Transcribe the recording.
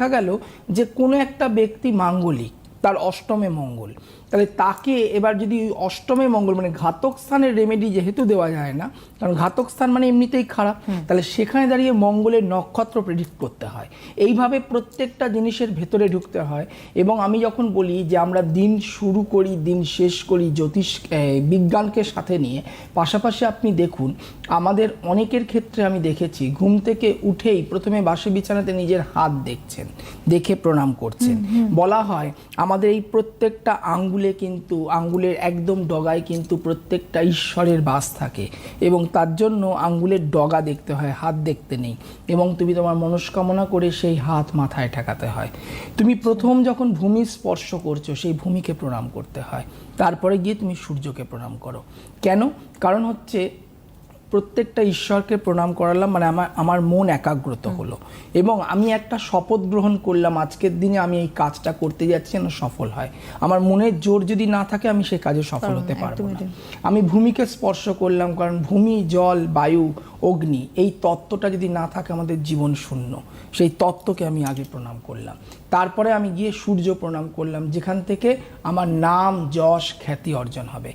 দেখা গেল যে কোনো একটা ব্যক্তি মাঙ্গলিক। তার অষ্টমে মঙ্গল। তাহলে তাকে এবার যদি অষ্টমে মঙ্গল মানে ঘাতক স্থানের রেমেডি যেহেতু দেওয়া যায় না কারণ ঘাতক স্থান মানে এমনিতেই খারাপ তাহলে সেখানে দাঁড়িয়ে মঙ্গলের নক্ষত্র প্রেডিক্ট করতে হয়। এইভাবে প্রত্যেকটা জিনিসের ভেতরে ঢুকতে হয় এবং আমি যখন বলি যে আমরা দিন শুরু করি দিন শেষ করি জ্যোতিষ বিজ্ঞানকে সাথে নিয়ে পাশাপাশি আপনি দেখুন আমাদের অনেকের ক্ষেত্রে আমি দেখেছি ঘুম থেকে উঠেই প্রথমে বাসে বিছানাতে নিজের হাত দেখছেন দেখে প্রণাম করছেন। বলা হয় আমাদের এই প্রত্যেকটা আঙ্গুলে কিন্তু, আঙ্গুলের একদম ডগায় কিন্তু প্রত্যেকটা ঈশ্বরের বাস থাকে। এবং তার জন্য আঙ্গুলের ডগা দেখতে হয়, হাত দেখতে নেই। এবং তুমি তোমার মনস্কামনা করে সেই হাত মাথায় ঠেকাতে হয়। তুমি প্রথম যখন ভূমি স্পর্শ করছ, সেই ভূমিকে প্রণাম করতে হয়। তারপরে গিয়ে তুমি সূর্যকে প্রণাম করো। কেন? কারণ হচ্ছে প্রত্যেকটা ঈশ্বরকে প্রণাম করালাম মানে আমার আমার মন একাগ্রত হলো। এবং আমি একটা শপথ গ্রহণ করলাম আজকের দিনে আমি এই কাজটা করতে যাচ্ছি যেন সফল হয়। আমার মনের জোর যদি না থাকে আমি সেই কাজে সফল হতে পারব না। আমি ভূমিকে স্পর্শ করলাম কারণ ভূমি জল বায়ু অগ্নি এই তত্ত্বটা যদি না থাকে আমাদের জীবন শূন্য। সেই তত্ত্বকে আমি আগে প্রণাম করলাম। তারপরে আমি গিয়ে সূর্য প্রণাম করলাম যেখান থেকে আমার নাম যশ খ্যাতি অর্জন হবে।